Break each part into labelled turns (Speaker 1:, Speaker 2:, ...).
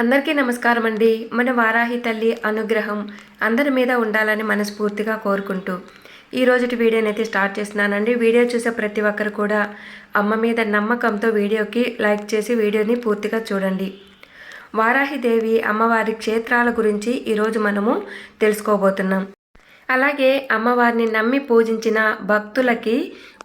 Speaker 1: అందరికీ నమస్కారం అండి. మన వారాహి తల్లి అనుగ్రహం అందరి మీద ఉండాలని మనస్ఫూర్తిగా కోరుకుంటూ ఈ రోజుటి వీడియోని అయితే స్టార్ట్ చేస్తున్నానండి. వీడియో చూసే ప్రతి ఒక్కరు కూడా అమ్మ మీద నమ్మకంతో వీడియోకి లైక్ చేసి వీడియోని పూర్తిగా చూడండి. వారాహిదేవి అమ్మవారి క్షేత్రాల గురించి ఈరోజు మనము తెలుసుకోబోతున్నాం. అలాగే అమ్మవారిని నమ్మి పూజించిన భక్తులకి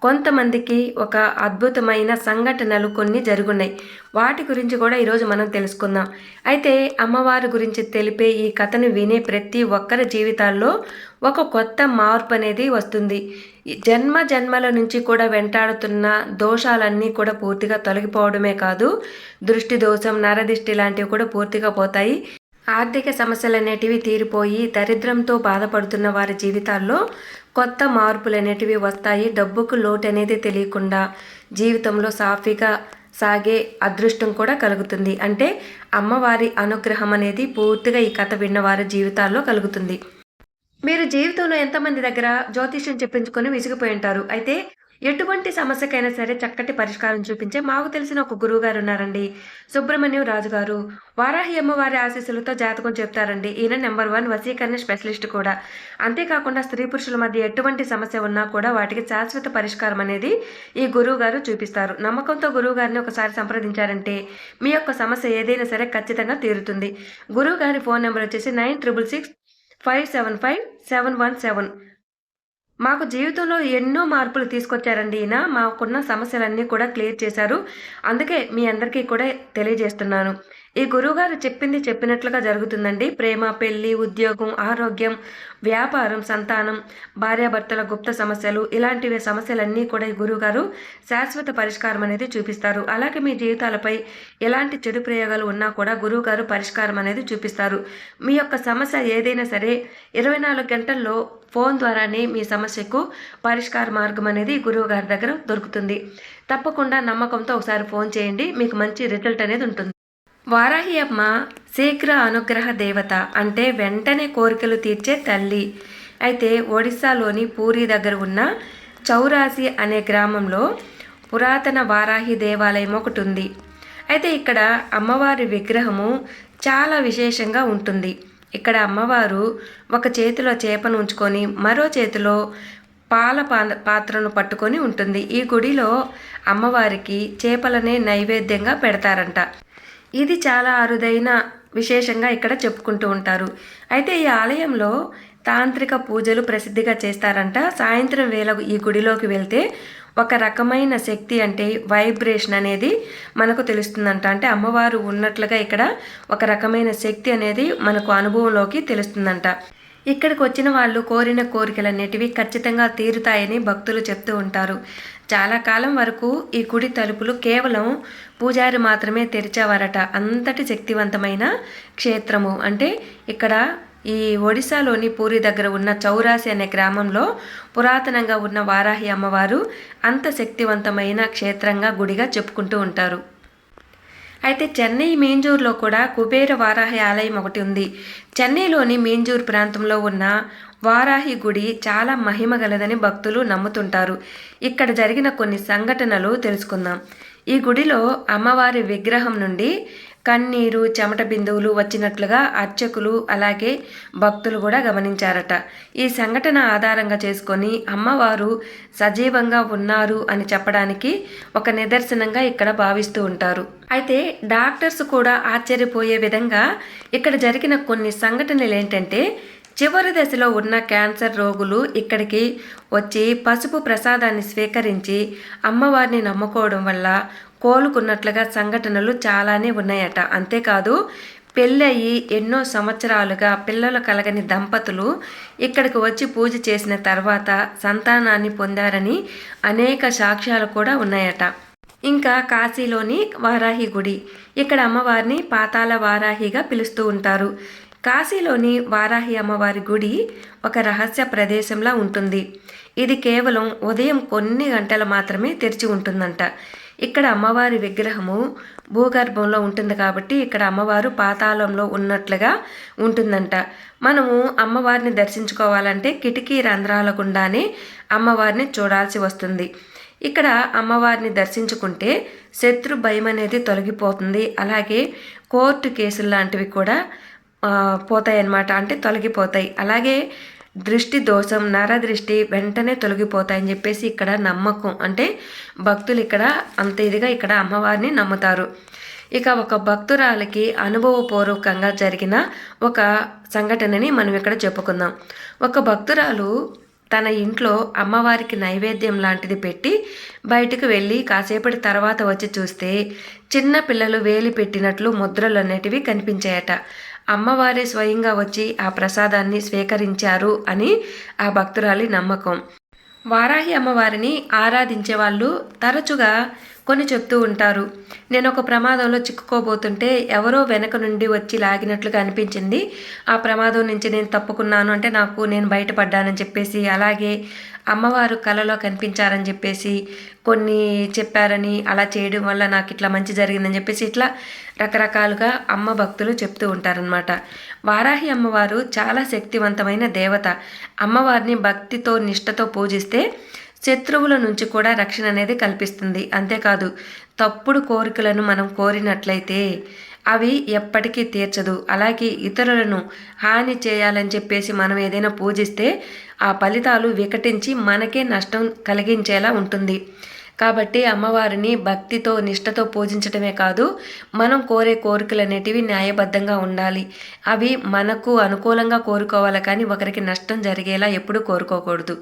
Speaker 1: కొంతమందికి ఒక అద్భుతమైన సంఘటనలు కొన్ని జరుగున్నాయి. వాటి గురించి కూడా ఈరోజు మనం తెలుసుకుందాం. అయితే అమ్మవారి గురించి తెలిపే ఈ కథను వినే ప్రతి ఒక్కరి జీవితాల్లో ఒక కొత్త మార్పు అనేది వస్తుంది. ఈ జన్మ జన్మల నుంచి కూడా వెంటాడుతున్న దోషాలన్నీ కూడా పూర్తిగా తొలగిపోవడమే కాదు దృష్టి దోషం నరదిష్టి లాంటివి కూడా పూర్తిగా పోతాయి. ఆర్థిక సమస్యలు అనేటివి తీరిపోయి దరిద్రంతో బాధపడుతున్న వారి జీవితాల్లో కొత్త మార్పులు అనేటివి వస్తాయి. డబ్బుకు లోటు అనేది తెలియకుండా జీవితంలో సాఫీగా సాగే అదృష్టం కూడా కలుగుతుంది. అంటే అమ్మవారి అనుగ్రహం అనేది పూర్తిగా ఈ కథ విన్న వారి జీవితాల్లో కలుగుతుంది. మీరు జీవితంలో ఎంతమంది దగ్గర జ్యోతిష్యం చెప్పించుకొని విసిగిపోయి ఉంటారు. అయితే ఎటువంటి సమస్యకైనా సరే చక్కటి పరిష్కారం చూపించే మాకు తెలిసిన ఒక గురువు గారు ఉన్నారండి సుబ్రహ్మణ్యం రాజు గారు వారాహి అమ్మవారి ఆశీస్సులతో జాతకం చెప్తారండి. ఈయన నెంబర్ వన్ వసీకరణ స్పెషలిస్ట్ కూడా. అంతేకాకుండా స్త్రీ పురుషుల మధ్య ఎటువంటి సమస్య ఉన్నా కూడా వాటికి శాశ్వత పరిష్కారం అనేది ఈ గురువు గారు చూపిస్తారు. నమ్మకంతో గురువు గారిని ఒకసారి సంప్రదించారంటే మీ యొక్క సమస్య ఏదైనా సరే ఖచ్చితంగా తీరుతుంది. గురువు గారి ఫోన్ నెంబర్ వచ్చేసి nine triple six five seven five seven one seven. మాకు జీవితంలో ఎన్నో మార్పులు తీసుకొచ్చారండి ఈయన. మాకున్న సమస్యలన్నీ కూడా క్లియర్ చేశారు. అందుకే మీ అందరికీ కూడా తెలియజేస్తున్నాను. ఈ గురువుగారు చెప్పింది చెప్పినట్లుగా జరుగుతుందండి. ప్రేమ పెళ్ళి ఉద్యోగం ఆరోగ్యం వ్యాపారం సంతానం భార్యాభర్తల గుప్త సమస్యలు ఇలాంటివి సమస్యలన్నీ కూడా ఈ గురువుగారు శాశ్వత పరిష్కారం అనేది చూపిస్తారు. అలాగే మీ జీవితాలపై ఎలాంటి చెడు ప్రయోగాలు ఉన్నా కూడా గురువుగారు పరిష్కారం అనేది చూపిస్తారు. మీ యొక్క సమస్య ఏదైనా సరే ఇరవై నాలుగు గంటల్లో ఫోన్ ద్వారానే మీ సమస్యకు పరిష్కార మార్గం అనేది గురువు గారి దగ్గర దొరుకుతుంది. తప్పకుండా నమ్మకంతో ఒకసారి ఫోన్ చేయండి. మీకు మంచి రిజల్ట్ అనేది ఉంటుంది. వారాహి అమ్మ శీఘ్ర అనుగ్రహ దేవత అంటే వెంటనే కోరికలు తీర్చే తల్లి. అయితే ఒడిశాలోని పూరి దగ్గర ఉన్న చౌరాసి అనే గ్రామంలో పురాతన వారాహి దేవాలయం ఒకటి ఉంది. అయితే ఇక్కడ అమ్మవారి విగ్రహము చాలా విశేషంగా ఉంటుంది. ఇక్కడ అమ్మవారు ఒక చేతిలో చేపను ఉంచుకొని మరో చేతిలో పాల పా- పాత్రను పట్టుకొని ఉంటుంది. ఈ గుడిలో అమ్మవారికి చేపలనే నైవేద్యంగా పెడతారంట. ఇది చాలా అరుదైన విశేషంగా ఇక్కడ చెప్పుకుంటూ ఉంటారు. అయితే ఈ ఆలయంలో తాంత్రిక పూజలు ప్రసిద్ధిగా చేస్తారంట. సాయంత్రం వేళ ఈ గుడిలోకి వెళ్తే ఒక రకమైన శక్తి అంటే వైబ్రేషన్ అనేది మనకు తెలుస్తుందంట. అంటే అమ్మవారు ఉన్నట్లుగా ఇక్కడ ఒక రకమైన శక్తి అనేది మనకు అనుభవంలోకి తెలుస్తుందంట. ఇక్కడికి వచ్చిన వాళ్ళు కోరిన కోరికలన్నిటివి ఖచ్చితంగా తీరుతాయని భక్తులు చెప్తూ ఉంటారు. చాలా కాలం వరకు ఈ గుడి తలుపులు కేవలం పూజారి మాత్రమే తెరిచేవారట. అంతటి శక్తివంతమైన క్షేత్రము. అంటే ఇక్కడ ఈ ఒడిశాలోని పూరి దగ్గర ఉన్న చౌరాసి అనే గ్రామంలో పురాతనంగా ఉన్న వారాహి అమ్మవారు అంత శక్తివంతమైన క్షేత్రంగా గుడిగా చెప్పుకుంటూ ఉంటారు. అయితే చెన్నై మేంజూర్లో కూడా కుబేర వారాహి ఆలయం ఒకటి ఉంది. చెన్నైలోని మేంజూర్ ప్రాంతంలో ఉన్న వారాహి గుడి చాలా మహిమ గలదని భక్తులు నమ్ముతుంటారు. ఇక్కడ జరిగిన కొన్ని సంఘటనలు తెలుసుకుందాం. ఈ గుడిలో అమ్మవారి విగ్రహం నుండి కన్నీరు చెమట బిందువులు వచ్చినట్లుగా అర్చకులు అలాగే భక్తులు కూడా గమనించారట. ఈ సంఘటన ఆధారంగా చేసుకొని అమ్మవారు సజీవంగా ఉన్నారు అని చెప్పడానికి ఒక నిదర్శనంగా ఇక్కడ భావిస్తూ ఉంటారు. అయితే డాక్టర్స్ కూడా ఆశ్చర్యపోయే విధంగా ఇక్కడ జరిగిన కొన్ని సంఘటనలు ఏంటంటే చివరి దశలో ఉన్న క్యాన్సర్ రోగులు ఇక్కడికి వచ్చి పసుపు ప్రసాదాన్ని స్వీకరించి అమ్మవారిని నమ్ముకోవడం వల్ల కోలుకున్నట్లుగా సంఘటనలు చాలానే ఉన్నాయట. అంతేకాదు పెళ్ళయి ఎన్నో సంవత్సరాలుగా పిల్లలు కలగని దంపతులు ఇక్కడికి వచ్చి పూజ చేసిన తర్వాత సంతానాన్ని పొందారని అనేక సాక్ష్యాలు కూడా ఉన్నాయట. ఇంకా కాశీలోని వారాహి గుడి. ఇక్కడ అమ్మవారిని పాతాల వారాహిగా పిలుస్తూ ఉంటారు. కాశీలోని వారాహి అమ్మవారి గుడి ఒక రహస్య ప్రదేశంలా ఉంటుంది. ఇది కేవలం ఉదయం కొన్ని గంటలు మాత్రమే తెరిచి ఉంటుందంట. ఇక్కడ అమ్మవారి విగ్రహము భూగర్భంలో ఉంటుంది కాబట్టి ఇక్కడ అమ్మవారు పాతాళంలో ఉన్నట్లుగా ఉంటుందంట. మనము అమ్మవారిని దర్శించుకోవాలంటే కిటికీ రంధ్రాల గుండానే అమ్మవారిని చూడాల్సి వస్తుంది. ఇక్కడ అమ్మవారిని దర్శించుకుంటే శత్రు భయం అనేది తొలగిపోతుంది. అలాగే కోర్టు కేసులు లాంటివి కూడా పోతాయి అన్నమాట అంటే తొలగిపోతాయి. అలాగే దృష్టి దోషం నర దృష్టి వెంటనే తొలగిపోతాయని చెప్పేసి ఇక్కడ నమ్మకం. అంటే భక్తులు ఇక్కడ అంత ఇదిగా ఇక్కడ అమ్మవారిని నమ్ముతారు. ఇక ఒక భక్తురాలకి అనుభవపూర్వకంగా జరిగిన ఒక సంఘటనని మనం ఇక్కడ చెప్పుకుందాం. ఒక భక్తురాలు తన ఇంట్లో అమ్మవారికి నైవేద్యం లాంటిది పెట్టి బయటకు వెళ్ళి కాసేపటి తర్వాత వచ్చి చూస్తే చిన్న పిల్లలు వేలి పెట్టినట్లు ముద్రలు అనేటివి కనిపించాయట. అమ్మవారే స్వయంగా వచ్చి ఆ ప్రసాదాన్ని స్వీకరించారు అని ఆ భక్తురాలి నమ్మకం. వారాహి అమ్మవారిని ఆరాధించే వాళ్ళు తరచుగా కొన్ని చెప్తూ ఉంటారు. నేను ఒక ప్రమాదంలో చిక్కుకోబోతుంటే ఎవరో వెనక నుండి వచ్చి లాగినట్లుగా అనిపించింది. ఆ ప్రమాదం నుంచి నేను తప్పుకున్నాను అంటే నాకు నేను బయటపడ్డానని చెప్పేసి అలాగే అమ్మవారు కలలో కనిపించారని చెప్పేసి కొన్ని చెప్పారని అలా చేయడం వల్ల నాకు ఇట్లా మంచి జరిగిందని చెప్పేసి ఇట్లా రకరకాలుగా అమ్మ భక్తులు చెప్తూ ఉంటారనమాట వారాహి అమ్మవారు చాలా శక్తివంతమైన దేవత. అమ్మవారిని భక్తితో నిష్టతో పూజిస్తే శత్రువుల నుంచి కూడా రక్షణ అనేది కల్పిస్తుంది. అంతేకాదు తప్పుడు కోరికలను మనం కోరినట్లయితే అవి ఎప్పటికీ తీర్చదు. అలాగే ఇతరులను హాని చేయాలని చెప్పేసి మనం ఏదైనా పూజిస్తే ఆ ఫలితాలు వికటించి మనకే నష్టం కలిగించేలా ఉంటుంది. కాబట్టి అమ్మవారిని భక్తితో నిష్టతో పూజించడమే కాదు మనం కోరే కోరికలు అనేటివి న్యాయబద్ధంగా ఉండాలి. అవి మనకు అనుకూలంగా కోరుకోవాలి కానీ ఒకరికి నష్టం జరిగేలా ఎప్పుడూ కోరుకోకూడదు.